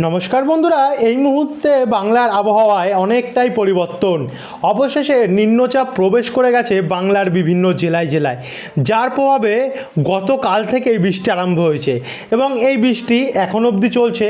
নমস্কার বন্ধুরা, এই মুহূর্তে বাংলার আবহাওয়ায় অনেকটাই পরিবর্তন। অবশেষে নিম্নচাপ প্রবেশ করে গেছে বাংলার বিভিন্ন জেলায় জেলায়। যার প্রভাবে গতকাল থেকেই বৃষ্টি আরম্ভ হয়েছে এবং এই বৃষ্টি এখন অবধি চলছে।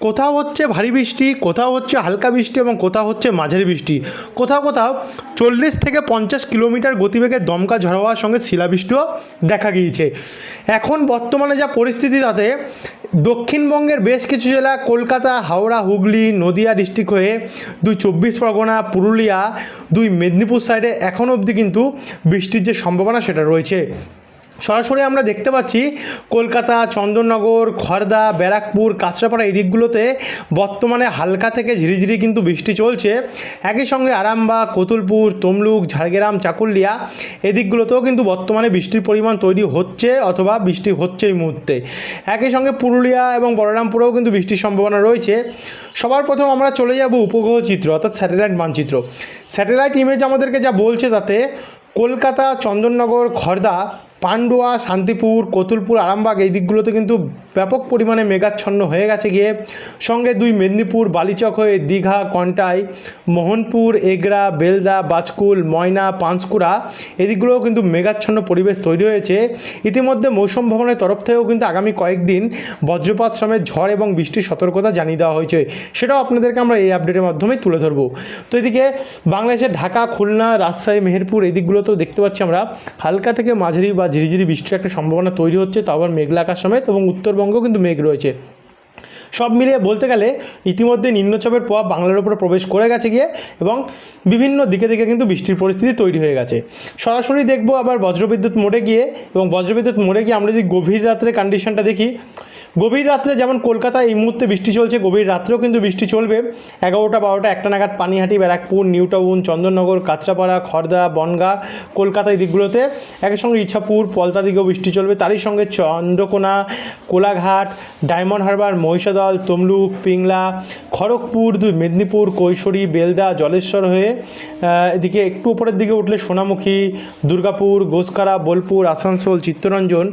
কোথাও হচ্ছে ভারী বৃষ্টি, কোথাও হচ্ছে হালকা বৃষ্টি এবং কোথাও হচ্ছে মাঝারি বৃষ্টি। কোথাও কোথাও চল্লিশ থেকে পঞ্চাশ কিলোমিটার গতিবেগে দমকা ঝড় হওয়ার সঙ্গে শিলাবৃষ্টিও দেখা গিয়েছে। এখন বর্তমানে যা পরিস্থিতি তাতে দক্ষিণবঙ্গের বেশ কিছু জেলা, কলকাতা, হাওড়া, হুগলি, নদিয়া ডিস্ট্রিক্ট হয়ে দুই চব্বিশ পরগনা, পুরুলিয়া, দুই মেদিনীপুর সাইডে এখন অবধি কিন্তু বৃষ্টির যে সম্ভাবনা সেটা রয়েছে। সরাসরি আমরা দেখতে পাচ্ছি কলকাতা, চন্দননগর খড়দা ব্যারাকপুর, কাঁচরাপাড়া এই দিকগুলোতে বর্তমানে হালকা থেকে ঝিরিঝিরি কিন্তু বৃষ্টি চলছে। একই সঙ্গে আরামবাগ, কতুলপুর, তমলুক, ঝাড়গ্রাম, চাকুলিয়া এদিকগুলোতেও কিন্তু বর্তমানে বৃষ্টির পরিমাণ তৈরি হচ্ছে অথবা বৃষ্টি হচ্ছে এই মুহূর্তে। একই সঙ্গে পুরুলিয়া এবং বলরামপুরেও কিন্তু বৃষ্টির সম্ভাবনা রয়েছে। সবার প্রথম আমরা চলে যাব উপগ্রহ চিত্র অর্থাৎ স্যাটেলাইট মানচিত্র। স্যাটেলাইট ইমেজ আমাদেরকে যা বলছে তাতে কলকাতা, চন্দননগর খড়দা পান্ডুয়া, শান্তিপুর, কতুলপুর, আরামবাগ এই দিকগুলোতে কিন্তু ব্যাপক পরিমাণে মেঘাচ্ছন্ন হয়ে গেছে গিয়ে। সঙ্গে দুই মেদিনীপুর, বালিচক হয়ে দীঘা, কন্টাই, মোহনপুর, এগরা, বেলদা, বাজকুল, ময়না, পাঁশকুড়া এদিকগুলোও কিন্তু মেঘাচ্ছন্ন পরিবেশ তৈরি হয়েছে। ইতিমধ্যে মৌসুম ভবনের তরফ থেকেও কিন্তু আগামী কয়েকদিন বজ্রপাত, সমেত ঝড় এবং বৃষ্টির সতর্কতা জানিয়ে দেওয়া হয়েছে। সেটাও আপনাদেরকে আমরা এই আপডেটের মাধ্যমেই তুলে ধরবো। তো এদিকে বাংলাদেশের ঢাকা, খুলনা, রাজশাহী, মেহেরপুর এই দেখতে পাচ্ছি আমরা। হালকা থেকে মাঝারি বা ঝিরিঝিরি বৃষ্টির একটা সম্ভাবনা তৈরি হচ্ছে, তাও আবার মেঘলা আকাশ সমেত এবং উত্তরবঙ্গেও কিন্তু মেঘ রয়েছে। সব মিলিয়ে বলতে গেলে ইতিমধ্যে নিম্নচাপের প্রভাব বাংলার উপরে প্রবেশ করে গেছে গিয়ে এবং বিভিন্ন দিকে দিকে কিন্তু বৃষ্টির পরিস্থিতি তৈরি হয়ে গেছে। সরাসরি দেখব আবার বজ্রবিদ্যুৎ মোড়ে গিয়ে এবং বজ্রবিদ্যুৎ মোড়ে গিয়ে আমরা যদি গভীর রাত্রে কন্ডিশনটা দেখি গভীর রাত্রে যেমন কলকাতায় এই মুহূর্তে বৃষ্টি চলছে, গভীর রাত্রেও কিন্তু বৃষ্টি চলবে। এগারোটা বারোটা একটা নাগাদ পানিহাটি, ব্যারাকপুর নিউ টাউন চন্দননগর, কাঁচরাপাড়া খড়দা বনগা, কলকাতা এই দিকগুলোতে একই সঙ্গে ইছাপুর, পলতা দিকেও বৃষ্টি চলবে। তারই সঙ্গে চন্দ্রকোনা, কোলাঘাট, ডায়মন্ড হারবার, মহিষাদল, তমলুক, পিংলা, খড়গপুর, মেদিনীপুর, কৈশোরী, বেলদা, জলেশ্বর হয়ে এদিকে একটু উপরের দিকে উঠলে সোনামুখী, দুর্গাপুর, গোসকারা, বোলপুর, আসানসোল, চিত্তরঞ্জন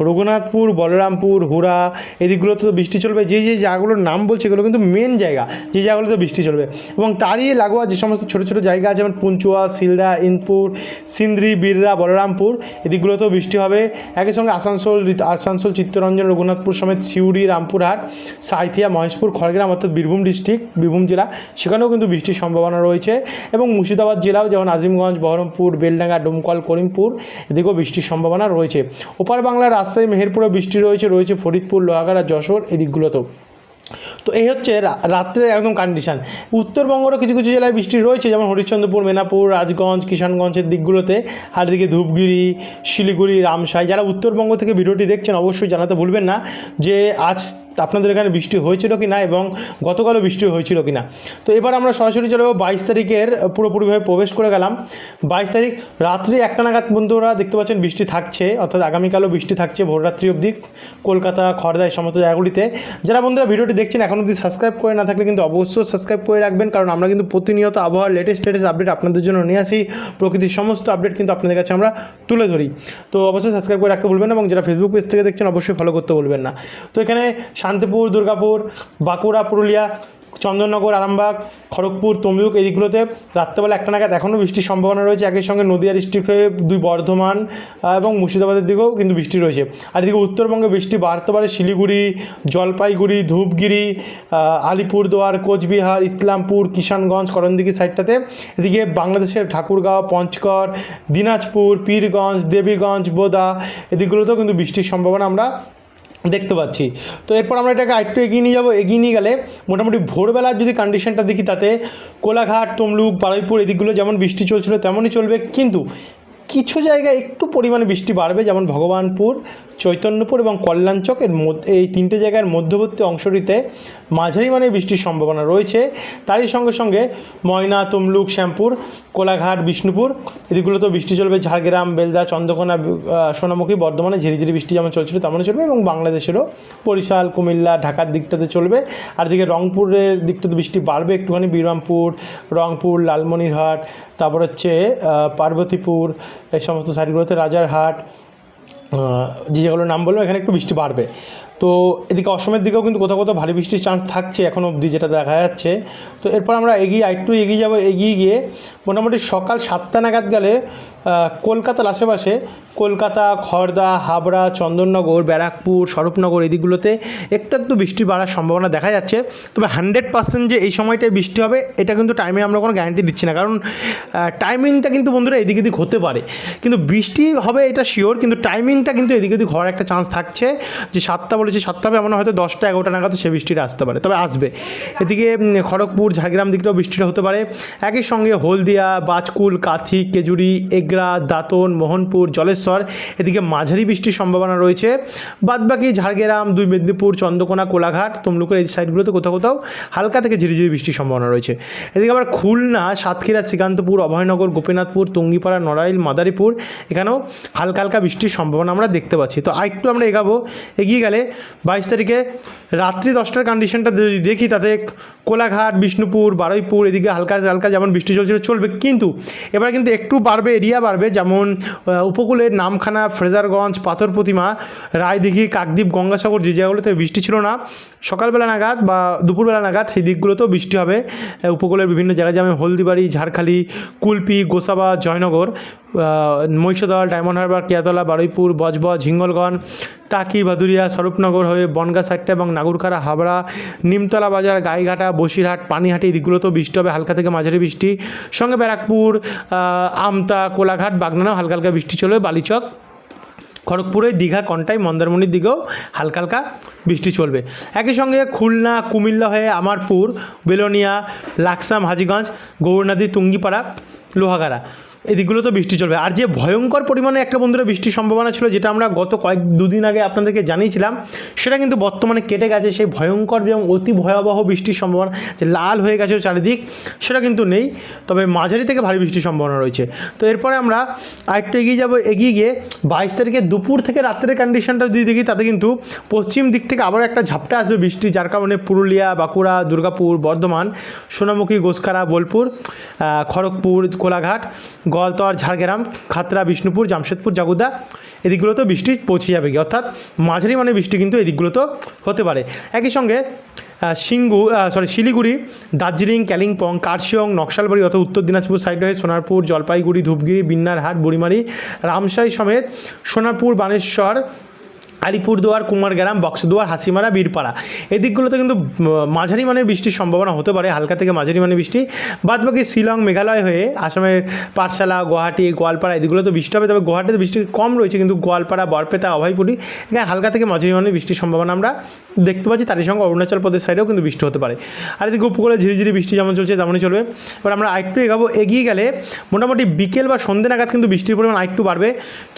রঘুনাথপুর, বলরামপুর, হুড়া, এদিকগুলোতে তো বৃষ্টি চলবে। যে যে জায়গাগুলোর নাম বলছে এগুলো কিন্তু মেন জায়গা। যে জায়গাগুলোতে বৃষ্টি চলবে। এবং তারই লাগোয়া যে সমস্ত ছোটো ছোটো জায়গা আছে, যেমন পুঞ্চুয়া সিলদা ইনপুর, সিন্দ্রি, বীররা, বলরামপুর, এদিকগুলোতেও বৃষ্টি হবে। একই সঙ্গে আসানসোল আসানসোল, চিত্তরঞ্জন, রঘুনাথপুর সমেত সিউড়ি, রামপুরহাট, সাঁইথিয়া, মহেশপুর, খড়গ্রাম অর্থাৎ বীরভূম ডিস্ট্রিক্ট বীরভূম জেলা, সেখানেও কিন্তু বৃষ্টির সম্ভাবনা রয়েছে। এবং মুর্শিদাবাদ জেলাও যেমন আজিমগঞ্জ, বহরমপুর, বেলডাঙ্গা, ডোমকল, করিমপুর, এদিকেও বৃষ্টির সম্ভাবনা রয়েছে। ওপার বাংলার রাজশাহী, মেহেরপুরে বৃষ্টি রয়েছে রয়েছে ফরিদপুর, লোহাগাড়া, যশোর এদিকগুলোতেও তো এই হচ্ছে রাত্রে একদম কন্ডিশন উত্তরবঙ্গেরও কিছু কিছু জেলায় বৃষ্টি রয়েছে, যেমন হরিশ্চন্দ্রপুর, মেনাপুর, রাজগঞ্জ, কিষানগঞ্জের দিকগুলোতে। আর এদিকে ধূপগিরি, শিলিগুড়ি, রামসাই, যারা উত্তরবঙ্গ থেকে ভিডিওটি দেখছেন অবশ্যই জানাতে ভুলবেন না যে আজ আপনাদের এখানে বৃষ্টি হয়েছিল কি না এবং গতকালও বৃষ্টি হয়েছিল কি না? তো এবার আমরা সরাসরি চলে যাব বাইশ তারিখের পুরোপুরিভাবে প্রবেশ করে গেলাম। বাইশ তারিখ রাত্রি একটা নাগাদ বন্ধুরা দেখতে পাচ্ছেন বৃষ্টি থাকছে, অর্থাৎ আগামীকালও বৃষ্টি থাকছে ভোররাত্রি অবধি। কলকাতা, খড়দা এই সমস্ত জায়গাগুলিতে। যারা বন্ধুরা ভিডিওটি দেখছেন, এখন অবধি সাবস্ক্রাইব করে না থাকলে কিন্তু অবশ্যই সাবস্ক্রাইব করে রাখবেন, কারণ আমরা কিন্তু প্রতিনিয়ত আবহাওয়ার লেটেস্ট লেটেস্ট আপডেট আপনাদের জন্য নিয়ে আসি। প্রকৃতির সমস্ত আপডেট কিন্তু আপনাদের কাছে আমরা তুলে ধরি। তো অবশ্যই সাবস্ক্রাইব করে রাখতে ভুলবেন না এবং যারা ফেসবুক পেজ থেকে দেখছেন, অবশ্যই ফলো করতে বলবেন না। তো এখানে শান্তিপুর, দুর্গাপুর, বাঁকুড়া, পুরুলিয়া, চন্দননগর, আরামবাগ, খড়গপুর, তমলুক এই রাত্রেবেলা একটা নাগাদ এখনও বৃষ্টির সম্ভাবনা রয়েছে। একই সঙ্গে নদিয়া ডিস্ট্রিক্ট হয়ে দুই বর্ধমান এবং মুর্শিদাবাদের দিকেও কিন্তু বৃষ্টি রয়েছে। আর এদিকে উত্তরবঙ্গে বৃষ্টি বাড়তে পারে শিলিগুড়ি, জলপাইগুড়ি, ধূপগিরি আলিপুরদুয়ার, কোচবিহার, ইসলামপুর, কিষানগঞ্জ, করণদিঘি সাইডটাতে। এদিকে বাংলাদেশের ঠাকুরগাঁও, পঞ্চগড়, দিনাজপুর, পীরগঞ্জ, দেবীগঞ্জ, বোদা, এদিকগুলোতেও কিন্তু বৃষ্টির সম্ভাবনা আমরা দেখতে পাচ্ছি। তো এরপর আমরা এটাকে আরেকটু এগিয়ে নিয়ে যাব। এগিয়ে নিয়ে গেলে মোটামুটি ভোরবেলার যদি কন্ডিশনটা দেখি, তাতে কোলাঘাট, তমলুক, বারুইপুর এদিকগুলো যেমন বৃষ্টি চলছিল তেমনই চলবে। কিন্তু কিছু জায়গায় একটু পরিমাণে বৃষ্টি বাড়বে, যেমন ভগবানপুর। চৈতন্যপুর এবং কল্যাণচক এর মধ্যে, এই তিনটে জায়গার মধ্যবর্তী অংশটিতে মাঝারি মানে বৃষ্টির সম্ভাবনা রয়েছে। তারই সঙ্গে সঙ্গে ময়না, তমলুক, শ্যামপুর, কোলাঘাট, বিষ্ণুপুর এদিকগুলোতেও বৃষ্টি চলবে, ঝাড়গ্রাম, বেলদা, চন্দ্রকোনা সোনামুখী, বর্ধমানে ঝিরিঝিরি বৃষ্টি যেমন চলছিল তেমনই চলবে এবং বাংলাদেশেরও বরিশাল, কুমিল্লা, ঢাকার দিকটাতে চলবে। আর দিকে রংপুরের দিকটাতে বৃষ্টি বাড়বে একটুখানি, বিরামপুর, রংপুর, লালমনিরহাট, তারপর হচ্ছে পার্বতীপুর, এই সমস্ত সাইডগুলোতে রাজারহাট যে যেগুলোর নাম বললাম এখানে একটু বৃষ্টি বাড়বে। তো এদিকে অসমের দিকেও কিন্তু কোথাও কোথাও ভারী বৃষ্টির চান্স থাকছে এখনও অবধি যেটা দেখা যাচ্ছে। তো এরপর আমরা এগিয়ে, আরেকটু এগিয়ে যাব, এগিয়ে গিয়ে মোটামুটি সকাল সাতটা নাগাদ গেলে কলকাতার আশেপাশে কলকাতা খড়দা হাবড়া, চন্দননগর, ব্যারাকপুর, স্বরূপনগর এদিকগুলোতে একটু একটু বৃষ্টি বাড়ার সম্ভাবনা দেখা যাচ্ছে। তবে হান্ড্রেড পার্সেন্ট যে এই সময়টায় বৃষ্টি হবে, এটা কিন্তু টাইমে আমরা কোনো গ্যারান্টি দিচ্ছি না। কারণ টাইমিংটা কিন্তু বন্ধুরা এদিক এদিক হতে পারে। কিন্তু বৃষ্টি হবে এটা শিওর কিন্তু টাইমিংটা কিন্তু এদিক ওদিক হওয়ার একটা চান্স থাকছে যে সাতটা বলেছে সাতটা হবে এমন হয়তো দশটা এগারোটা নাগাদ সে বৃষ্টিটা আসতে পারে। তবে আসবে। এদিকে খড়গপুর, ঝাড়গ্রাম দিকটাও বৃষ্টিটা হতে পারে। একই সঙ্গে হলদিয়া, বাজকুল, কাথি, কেজুরি, এগরা, দাঁতন, মোহনপুর, জলেশ্বর, এদিকে মাঝারি বৃষ্টির সম্ভাবনা রয়েছে। বাদবাকি ঝাড়গ্রাম, দুই মেদিনীপুর, চন্দ্রকোনা, কোলাঘাট, তমলুকের এই সাইডগুলোতে কোথাও কোথাও হালকা থেকে ঝিরিঝিরি বৃষ্টির সম্ভাবনা রয়েছে। এদিকে আবার খুলনা, সাতক্ষীরা, শ্রীকান্তপুর, অভয়নগর, গোপীনাথপুর, টুঙ্গিপাড়া, নড়াইল, মাদারীপুর, এখানেও হালকা হালকা বৃষ্টির সম্ভাবনা আমরা দেখতে পাচ্ছি। তো আরেকটু আমরা এগাবো। এগিয়ে গেলে বাইশ তারিখে রাত্রি দশটার কন্ডিশনটা যদি দেখি, তাতে কোলাঘাট, বিষ্ণুপুর, বারুইপুর, এদিকে হালকা হালকা যেমন বৃষ্টি চলছিল, চলবে। কিন্তু এবার কিন্তু একটু বাড়বে, এরিয়া বাড়বে। যেমন উপকূলের নামখানা, ফ্রেজারগঞ্জ পাথর প্রতিমা রায়দিঘি, কাকদ্বীপ, গঙ্গাসাগর যে জায়গাগুলোতে বৃষ্টি ছিল না, সকালবেলা নাগাদ বা দুপুরবেলা নাগাদ সেই দিকগুলোতেও বৃষ্টি হবে। উপকূলের বিভিন্ন জায়গায় যেমন হলদিবাড়ি, ঝাড়খালি, কুলপি, গোসাবা, জয়নগর মহিষাদল, ডায়মন্ড হারবার, কেয়াতলা, বারুইপুর, বজবজ ঝিঙ্গলগঞ্জ টাকি, ভাদুরিয়া, স্বরূপনগর হয়ে বনগা সাইডটা এবং নাগুরখাড়া, হাবড়া, নিমতলা বাজার, গাইঘাটা, বসিরহাট, পানিহাটি এই দিকগুলোতেও বৃষ্টি হবে, হালকা থেকে মাঝারি বৃষ্টি। সঙ্গে ব্যারাকপুর আমতা, কোলাঘাট, বাগনানাও হালকা হালকা বৃষ্টি চলবে, বালিচক, খড়গপুরে, দীঘা, কন্টাই, মন্দারমণির দিকেও হালকা হালকা বৃষ্টি চলবে। একই সঙ্গে খুলনা, কুমিল্লা হয়ে আমারপুর, বেলোনিয়া, লাকসাম, হাজিগঞ্জ গৌরনদী তুঙ্গিপাড়া, লোহাগাড়া। এদিকগুলো তো বৃষ্টি চলবে। আর যে ভয়ঙ্কর পরিমাণে একটা বন্ধুরা বৃষ্টির সম্ভাবনা ছিল, যেটা আমরা গত কয়েক দুদিন আগে আপনাদেরকে জানিয়েছিলাম, সেটা কিন্তু বর্তমানে কেটে গেছে। সেই ভয়ঙ্কর এবং অতি ভয়াবহ বৃষ্টির সম্ভাবনা যে লাল হয়ে গেছে চারিদিক, সেটা কিন্তু নেই। তবে মাঝারি থেকে ভারী বৃষ্টির সম্ভাবনা রয়েছে। তো এরপরে আমরা আরেকটু এগিয়ে যাব। এগিয়ে গিয়ে বাইশ তারিখে দুপুর থেকে রাত্রের কন্ডিশনটা যদি দেখি, তাতে কিন্তু পশ্চিম দিক থেকে আবার একটা ঝাপটা আসবে বৃষ্টি, যার কারণে পুরুলিয়া, বাঁকুড়া, দুর্গাপুর, বর্ধমান, সোনামুখী, গোসখারা, বোলপুর খড়গপুর, কোলাঘাট গোয়ালতর ঝাড়গ্রাম, খাতড়া, বিষ্ণুপুর, জামশেদপুর, জাগুদা এদিকগুলোতেও বৃষ্টি পৌঁছে যাবে। অর্থাৎ মাঝারি মানে বৃষ্টি কিন্তু এদিকগুলোতেও হতে পারে। একই সঙ্গে সিঙ্গু সরি শিলিগুড়ি, দার্জিলিং, কালিম্পং, কার্শিয়ং, নকশালবাড়ি অর্থাৎ উত্তর দিনাজপুর সাইড হয়ে সোনারপুর, জলপাইগুড়ি, ধূপগিরি, বিন্নারহাট, বুড়িমারি, রামসাই সমেত সোনারপুর, বানেশ্বর আলিপুরদুয়ার, কুমারগ্রাম, বক্সদুয়ার, হাসিমারা, বীরপাড়া। এই দিকগুলোতে কিন্তু মাঝারি মানের বৃষ্টির সম্ভাবনা হতে পারে। হালকা থেকে মাঝারি মানের বৃষ্টি। বাদবাকি শিলং, মেঘালয় হয়ে আসামের পাঠশালা, গুয়াহাটি, গোয়ালপাড়া এদিকগুলোতে বৃষ্টি হবে। তবে গুয়াহাটিতে বৃষ্টি কম রয়েছে, কিন্তু গোয়ালপাড়া বরপেতা অভয়পুরি, এখানে হালকা থেকে মাঝারি মানের বৃষ্টির সম্ভাবনা আমরা দেখতে পাচ্ছি। তারই সঙ্গে অরুণাচল প্রদেশ সাইডেও কিন্তু বৃষ্টি হতে পারে। আর এদিকে উপকূলে ঝিরিঝিরি বৃষ্টি যেমন চলছে, তেমনই চলবে। এবার আমরা আরেকটু এগাবো। এগিয়ে গেলে মোটামুটি বিকেল বা সন্ধ্যে নাগাদ কিন্তু বৃষ্টির পরিমাণ আরেকটু বাড়বে।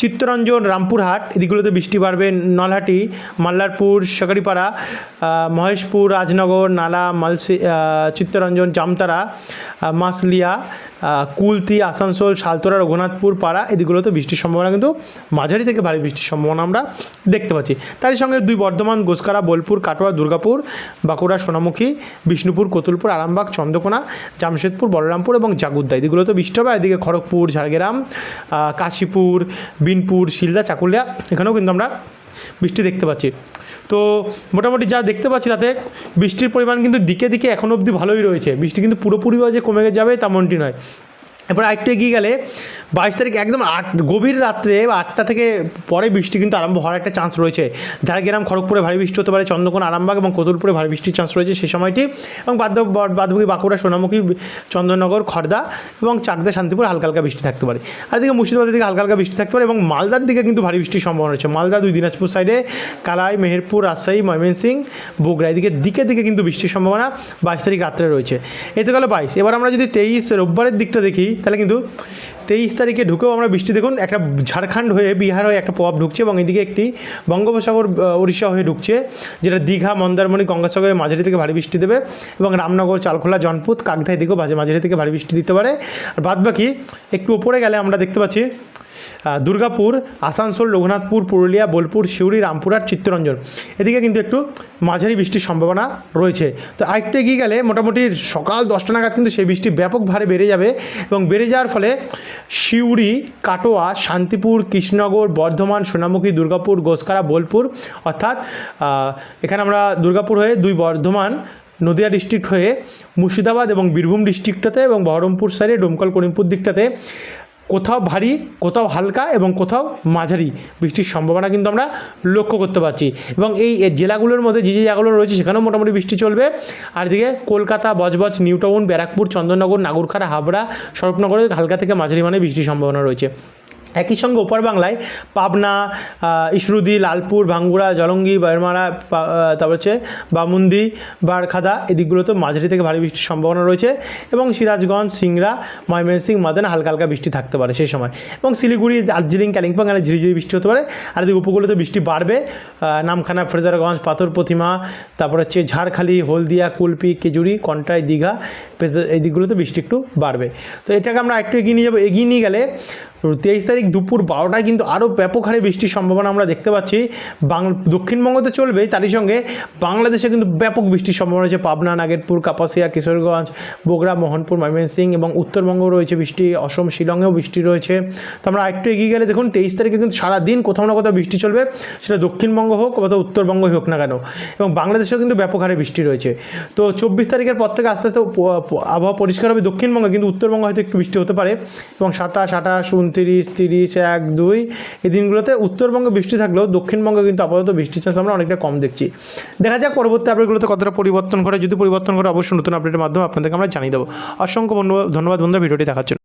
চিত্তরঞ্জন, রামপুরহাট এদিকগুলোতে বৃষ্টি বাড়বে। নলহাটি, মাল্লারপুর সকারিপাড়া মহেশপুর, রাজনগর, নালা, মালসি চিত্তরঞ্জন, জামতারা মাসলিয়া কুলতি, আসানসোল সালতোরা রঘুনাথপুর, পাড়া এদিকগুলোতে বৃষ্টির সম্ভাবনা কিন্তু মাঝারি থেকে ভারী বৃষ্টির সম্ভাবনা আমরা দেখতে পাচ্ছি। তারই সঙ্গে দুই বর্ধমান গোসকারা বোলপুর, কাটোয়া, দুর্গাপুর, বাঁকুড়া, সোনামুখী, বিষ্ণুপুর, কতুলপুর, আরামবাগ, চন্দ্রকোনা, জামশেদপুর, বলরামপুর এবং জাগুদ্দা। এদিকগুলোতে বৃষ্টি হবে, এদিকে খড়গপুর, ঝাড়গ্রাম কাশীপুর, বিনপুর, শিলদা, চাকুলিয়া, এখানেও কিন্তু আমরা বৃষ্টি দেখতে পাচ্ছি। তো মোটামুটি যা দেখতে পাচ্ছি তাতে বৃষ্টির পরিমাণ কিন্তু দিকে দিকে এখনও অবধি ভালোই রয়েছে। বৃষ্টি কিন্তু পুরোপুরিভাবে যে কমে যাবে তেমনটি নয়। এবার আরেকটু এগিয়ে গেলে বাইশ তারিখ একদম আট, গভীর রাত্রে বা আটটা থেকে পরে বৃষ্টি কিন্তু আরম্ভ হওয়ার একটা চান্স রয়েছে। ঝাড়গ্রাম, খড়গপুরে ভারী বৃষ্টি হতে পারে, চন্দ্রকোনা, আরামবাগ এবং কতুলপুরে ভারী বৃষ্টির চান্স রয়েছে সেই সময়টি এবং বাদ, বাদবাকি বাঁকুড়া, সোনামুখী, চন্দননগর খড়দা এবং চাকদা, শান্তিপুর হালকা হালকা বৃষ্টি থাকতে পারে। আর এদিকে মুর্শিদাবাদের দিকে হালকা হালকা বৃষ্টি থাকতে পারে এবং মালদার দিকে কিন্তু ভারী বৃষ্টির সম্ভাবনা রয়েছে। মালদা দুই দিনাজপুর সাইডে কালাই, মেহেরপুর, রাজশাহী ময়মনসিং বগুড়া এদিকে দিকে দিকে কিন্তু বৃষ্টির সম্ভাবনা বাইশ তারিখ রাত্রে রয়েছে। এতে গেল বাইশ। এবার আমরা যদি তেইশ রোববারের দিকটা দেখি তাহলে কিন্তু তেইশ তারিখে ঢুকেও আমরা বৃষ্টি দেখুন, একটা ঝাড়খণ্ড হয়ে বিহার হয়ে একটা প্রভাব ঢুকছে এবং এদিকে একটি বঙ্গোপসাগর উড়িষ্যা হয়ে ঢুকছে, যেটা দীঘা, মন্দারমণি, গঙ্গাসাগরের মাঝারি থেকে ভারী বৃষ্টি দেবে এবং রামনগর, চালখোলা জনপুত কাকধা এদিকেও মাঝে মাঝারি থেকে ভারী বৃষ্টি দিতে পারে। আর বাদবাকি একটু উপরে গেলে আমরা দেখতে পাচ্ছি দুর্গাপুর, আসানসোল, রঘুনাথপুর, পুরুলিয়া, বোলপুর, সিউড়ি, রামপুরহাট, চিত্তরঞ্জন। এদিকে কিন্তু একটু মাঝারি বৃষ্টির সম্ভাবনা রয়েছে। তো আরেকটু এগিয়ে গেলে মোটামুটি সকাল দশটা নাগাদ কিন্তু সেই বৃষ্টি ব্যাপক ভারে বেড়ে যাবে এবং বেড়ে যাওয়ার ফলে সিউড়ি কাটোয়া, শান্তিপুর, কৃষ্ণনগর, বর্ধমান, সোনামুখী, দুর্গাপুর গোসকারা বোলপুর, অর্থাৎ এখানে আমরা দুর্গাপুর হয়ে দুই বর্ধমান, নদিয়া ডিস্ট্রিক্ট হয়ে মুর্শিদাবাদ এবং বীরভূম ডিস্ট্রিক্টটাতে এবং বহরমপুর সাইডে ডোমকল, করিমপুর দিকটাতে কোথাও ভারী, কোথাও হালকা এবং কোথাও মাঝারি। বৃষ্টির সম্ভাবনা কিন্তু আমরা লক্ষ্য করতে পারছি। এবং এই জেলাগুলোর মধ্যে যে যে জায়গাগুলো রয়েছে, সেখানেও মোটামুটি বৃষ্টি চলবে। আর দিকে কলকাতা, বজবজ, নিউটাউন, ব্যারাকপুর, চন্দননগর নাগরখাড়া হাবড়া, স্বরূপনগরে, হালকা থেকে মাঝারি মানে বৃষ্টির সম্ভাবনা রয়েছে। একই সঙ্গে ওপার বাংলায় পাবনা ইসরুদি লালপুর, ভাঙ্গুড়া, জলঙ্গি, বারমারা তারপর হচ্ছে বামুন্দি, বারখাদা এদিকগুলোতে মাঝারি থেকে ভারী বৃষ্টির সম্ভাবনা রয়েছে এবং সিরাজগঞ্জ, সিংড়া, ময়মনসিংহ, মাদানে হালকা হালকা বৃষ্টি থাকতে পারে সেই সময়। এবং শিলিগুড়ি, দার্জিলিং, কালিম্পং এখানে ঝিরিঝিরি বৃষ্টি হতে পারে। আর এদিকে উপকূলতে বৃষ্টি বাড়বে নামখানা, ফ্রেজারগঞ্জ, পাথর, প্রতিমা, তারপর হচ্ছে ঝাড়খালি, হলদিয়া, কুলপি, কেজুরি, কন্টাই, দীঘা এই দিকগুলোতে বৃষ্টি একটু বাড়বে। তো এটাকে আমরা একটু এগিয়ে নিয়ে যাব। এগিয়ে নিয়ে গেলে তেইশ তারিখ দুপুর বারোটায় কিন্তু আরও ব্যাপক হারে বৃষ্টির সম্ভাবনা আমরা দেখতে পাচ্ছি। বাং দক্ষিণবঙ্গতে চলবে, তারই সঙ্গে বাংলাদেশে কিন্তু ব্যাপক বৃষ্টির সম্ভাবনা রয়েছে। পাবনা, নাগেরপুর, কাপাসিয়া, কিশোরগঞ্জ, বগুড়া, মোহনপুর, ময়মনসিংহ এবং উত্তরবঙ্গেও রয়েছে বৃষ্টি। অসম, শিলংয়েও বৃষ্টি রয়েছে। তো আমরা একটু এগিয়ে গেলে দেখুন, তেইশ তারিখে কিন্তু সারাদিন কোথাও না কোথাও বৃষ্টি চলবে। সেটা দক্ষিণবঙ্গ হোক অথবা উত্তরবঙ্গই হোক না কেন। এবং বাংলাদেশেও কিন্তু ব্যাপক হারে বৃষ্টি রয়েছে। তো চব্বিশ তারিখের পর থেকে আস্তে আস্তে আবহাওয়া পরিষ্কার হবে দক্ষিণবঙ্গে, কিন্তু উত্তরবঙ্গে হয়তো একটু বৃষ্টি হতে পারে। এবং সাতাশ, আঠাশ, উনত্রিশ তিরিশ এক, দুই, এই দিনগুলোতে উত্তরবঙ্গে বৃষ্টি থাকলেও দক্ষিণবঙ্গে কিন্তু আপাতত বৃষ্টির চান্স আমরা অনেকটা কম দেখছি। দেখা যাক পরবর্তী আপডেটগুলোতে কতটা পরিবর্তন করে যদি পরিবর্তন করে অবশ্যই নতুন আপডেটের মাধ্যমে আপনাদেরকে আমরা জানিয়ে দেবো। অসংখ্য ধন্যবাদ বন্ধু ভিডিওটি দেখার জন্য।